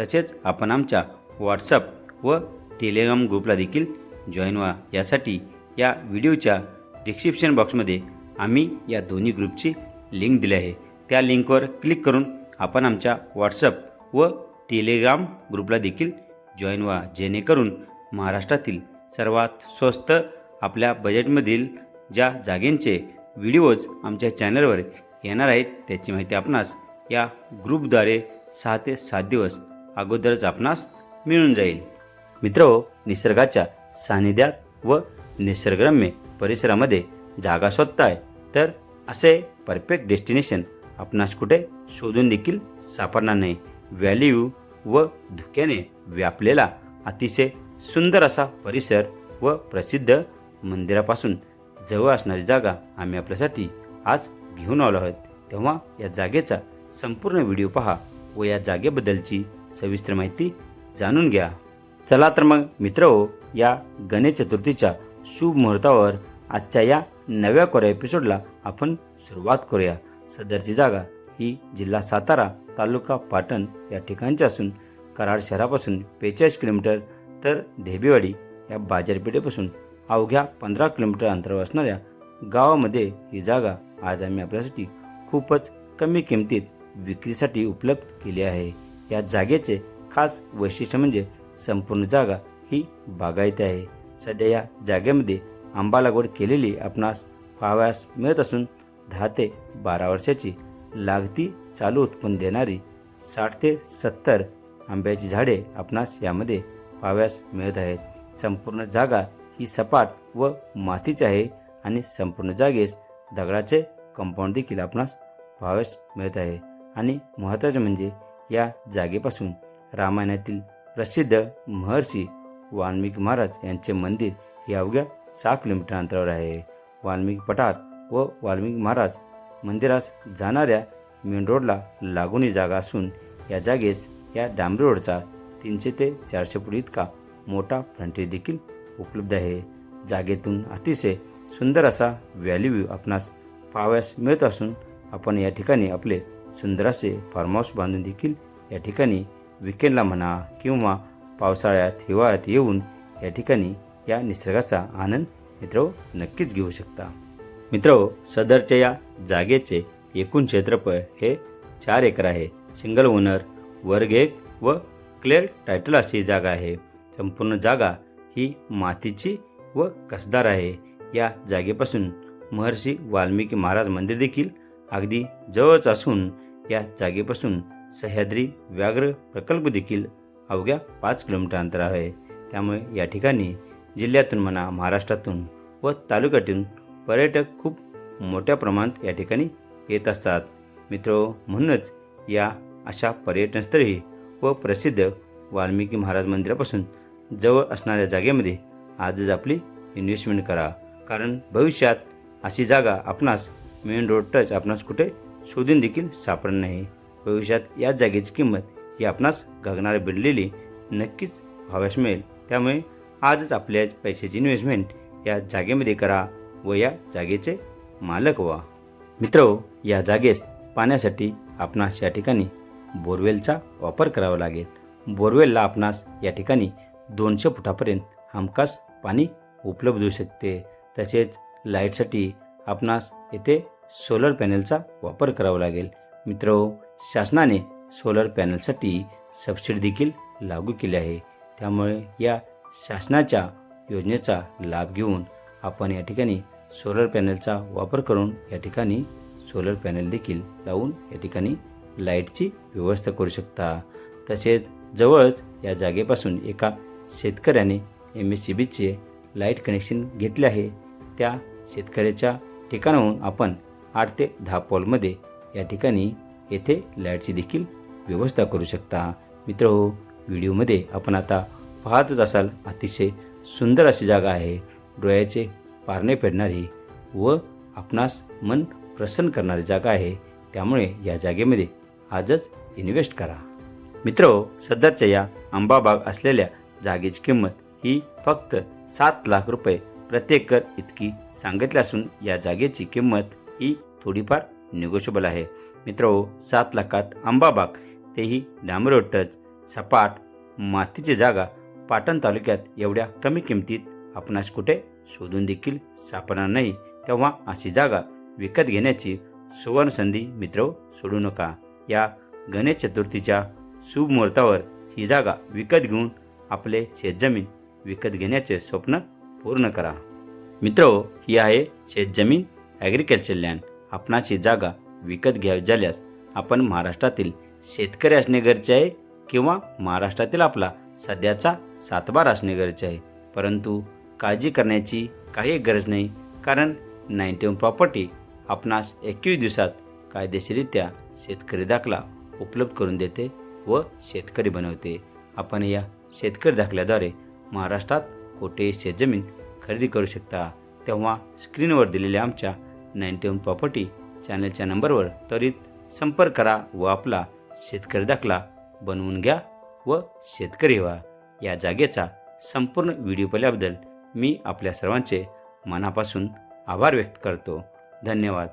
तसेच आपण आमच्या व्हॉट्सअप व टेलिग्राम ग्रुपला देखील जॉईन व्हा. यासाठी या व्हिडिओच्या डिस्क्रिप्शन बॉक्समध्ये आम्ही या दोन्ही ग्रुपची लिंक दिली आहे. त्या लिंकवर क्लिक करून आपण आमच्या व्हॉट्सअप व टेलिग्राम ग्रुपला देखील जॉईन व्हा. जेणेकरून महाराष्ट्रातील सर्वात स्वस्त आपल्या बजेटमधील ज्या जागेंचे व्हिडिओज आमच्या चॅनलवर येणार आहेत त्याची माहिती आपणास या ग्रुपद्वारे सहा ते सात दिवस अगोदरच आपणास मिळून जाईल. मित्र हो, निसर्गाच्या सानिध्यात व निसर्गरम्य परिसरामध्ये जागा शोधताय तर असे परफेक्ट डेस्टिनेशन आपणास कुठे शोधून देखील सापडणार नाही. व्हॅल्यू व धुक्याने व्यापलेला अतिशय सुंदर असा परिसर व प्रसिद्ध मंदिरापासून जवळ असणारी जागा आम्ही आपल्यासाठी आज घेऊन आलो आहोत. तेव्हा या जागेचा संपूर्ण व्हिडिओ पहा व या जागेबद्दलची सविस्तर माहिती जाणून घ्या. चला तर मग मित्र हो या गणेश चतुर्थीच्या शुभ मुहूर्तावर आजच्या या नव्या कोऱ्या एपिसोडला आपण सुरुवात करूया. सदरची जागा ही जिल्हा सातारा तालुका पाटण या ठिकाणची असून कराड शहरापासून बेचाळीस किलोमीटर तर ढेबेवाडी या बाजारपेठेपासून अवघ्या पंधरा किलोमीटर अंतरावर असणाऱ्या गावामध्ये ही जागा आज आम्ही आपल्यासाठी खूपच कमी किमतीत विक्रीसाठी उपलब्ध केली आहे. या जागेचे खास वैशिष्ट्य म्हणजे संपूर्ण जागा ही बागायती आहे. सध्या या जागेमध्ये आंबा लागवड केलेली आपणास पाहावयास मिळत असून दहा ते बारा वर्षाची लागती चालू उत्पन्न देणारी साठ ते सत्तर आंब्याची झाडे आपणास यामध्ये पाहावयास मिळत आहेत. संपूर्ण जागा ही सपाट व मातीची आहे आणि संपूर्ण जागेस दगडाचे कंपाऊंड देखील आपणास पाहावयास मिळत आहे. आणि महत्त्वाचे म्हणजे या जागेपासून रामायणातील प्रसिद्ध महर्षी वाल्मिकी महाराज यांचे मंदिर हे अवघ्या सहा किलोमीटर अंतरावर आहे. वाल्मिकी पठार व वाल्मिकी महाराज मंदिरास जाणाऱ्या मेन रोडला लागून जागा असून या जागेस या डांबरी रोडचा तीनशे ते चारशे फूट इतका मोठा फ्रंटेज देखील उपलब्ध आहे. जागेतून अतिशय सुंदर असा व्हॅल्यू व्ह्यू आपणास पाहाव्यास मिळत असून आपण या ठिकाणी आपले सुंदर असे फार्म हाऊस बांधून देखील या ठिकाणी विकेंडला म्हणा किंवा पावसाळ्यात हिवाळ्यात येऊन या ठिकाणी या निसर्गाचा आनंद मित्र नक्कीच घेऊ शकता. मित्र सदरच्या या जागेचे एकूण क्षेत्रफळ हे चार एकर आहे. सिंगल ओनर वर्ग एक व क्लिअर टायटल अशी जागा आहे. संपूर्ण जागा ही मातीची व कसदार आहे. या जागेपासून महर्षी वाल्मिकी महाराज मंदिर देखील अगदी जवळच असून या जागेपासून सह्याद्री व्याघ्र प्रकल्प देखील अवघ्या पाच किलोमीटर अंतर आहे. त्यामुळे या ठिकाणी जिल्ह्यातून म्हणा महाराष्ट्रातून व तालुक्यातून पर्यटक खूप मोठ्या प्रमाणात या ठिकाणी येत असतात. मित्र म्हणूनच या अशा पर्यटनस्थळी व प्रसिद्ध वाल्मिकी महाराज मंदिरापासून जवळ असणाऱ्या जागेमध्ये आजच आपली इन्व्हेस्टमेंट करा. कारण भविष्यात अशी जागा आपणास मेन रोड टच आपणास कुठे शोधून देखील सापडणार नाही. भविष्यात या जागेची किंमत ही आपणास गगनाला भिडलेली नक्कीच भाव्यास मिळेल. त्यामुळे आजच आपल्या पैशाची इन्व्हेस्टमेंट या जागेमध्ये करा व या जागेचे मालक व्हा. मित्र हो, या जागेस पाण्यासाठी आपणास या ठिकाणी बोरवेलचा वापर करावा लागेल. बोरवेलला आपणास या ठिकाणी दोनशे फुटापर्यंत हमखास पाणी उपलब्ध होऊ शकते. तसेच लाईटसाठी आपणास येथे सोलर पॅनलचा वापर करावा लागेल. मित्र शासनाने सोलर पॅनलसाठी सबसिडी देखील लागू केली आहे. त्यामुळे या शासनाच्या योजनेचा लाभ घेऊन आपण या ठिकाणी सोलर पॅनलचा वापर करून या ठिकाणी सोलर पॅनल देखील लावून या ठिकाणी लाईटची व्यवस्था करू शकता. तसेच जवळच या जागेपासून एका शेतकऱ्याने एम एस सी बीचे लाइट कनेक्शन घेतले आहे. त्या शेतकऱ्याच्या ठिकाणाहून आपण आठ ते दहा पॉलमध्ये या ठिकाणी येथे लाईटची देखील व्यवस्था करू शकता. मित्र हो व्हिडिओमध्ये आपण आता पाहतच असाल अतिशय सुंदर अशी जागा आहे. डोळ्याचे पारणे फेडणारी व आपणास मन प्रसन्न करणारी जागा आहे. त्यामुळे या जागेमध्ये आजच इन्व्हेस्ट करा. मित्र हो, सध्याच्या या आंबाबाग असलेल्या जागेची किंमत ही फक्त सात लाख रुपये प्रत्येक कर इतकी सांगितली असून या जागेची किंमत ही थोडीफार निगोशिएबल आहे. मित्र सात लाखात आंबाबाग तेही डांबरोड टच. सपाट मातीची जागा पाटण तालुक्यात एवढ्या कमी किमतीत आपणास कुठे शोधून देखील सापडणार नाही. तेव्हा अशी जागा विकत घेण्याची सुवर्ण संधी मित्र सोडू नका. या गणेश चतुर्थीच्या शुभ मुहूर्तावर ही जागा विकत घेऊन आपले शेतजमीन विकत घेण्याचे स्वप्न पूर्ण करा. मित्र ही आहे शेतजमीन ॲग्रिकल्चर लँड. आपणाची जागा विकत घ्यावी झाल्यास आपण महाराष्ट्रातील शेतकरी असणे गरजे आहे किंवा महाराष्ट्रातील आपला सध्याचा सातबार असणे गरजे आहे. परंतु काळजी करण्याची काही गरज नाही कारण नाईन्टी वन प्रॉपर्टी आपणास एकवीस दिवसात कायदेशीरित्या शेतकरी दाखला उपलब्ध करून देते व शेतकरी बनवते. आपण या शेतकरी दाखल्याद्वारे महाराष्ट्रात कोठे शेतजमीन खरेदी करू शकता. तेव्हा स्क्रीनवर दिलेल्या आमच्या नाईन्टी वन प्रॉपर्टी चॅनलच्या नंबरवर त्वरित संपर्क करा व आपला शेतकरी दाखला बनवून घ्या व शेतकरी व्हा. या जागेचा संपूर्ण व्हिडिओ पाहिल्याबद्दल मी आपल्या सर्वांचे मनापासून आभार व्यक्त करतो. धन्यवाद.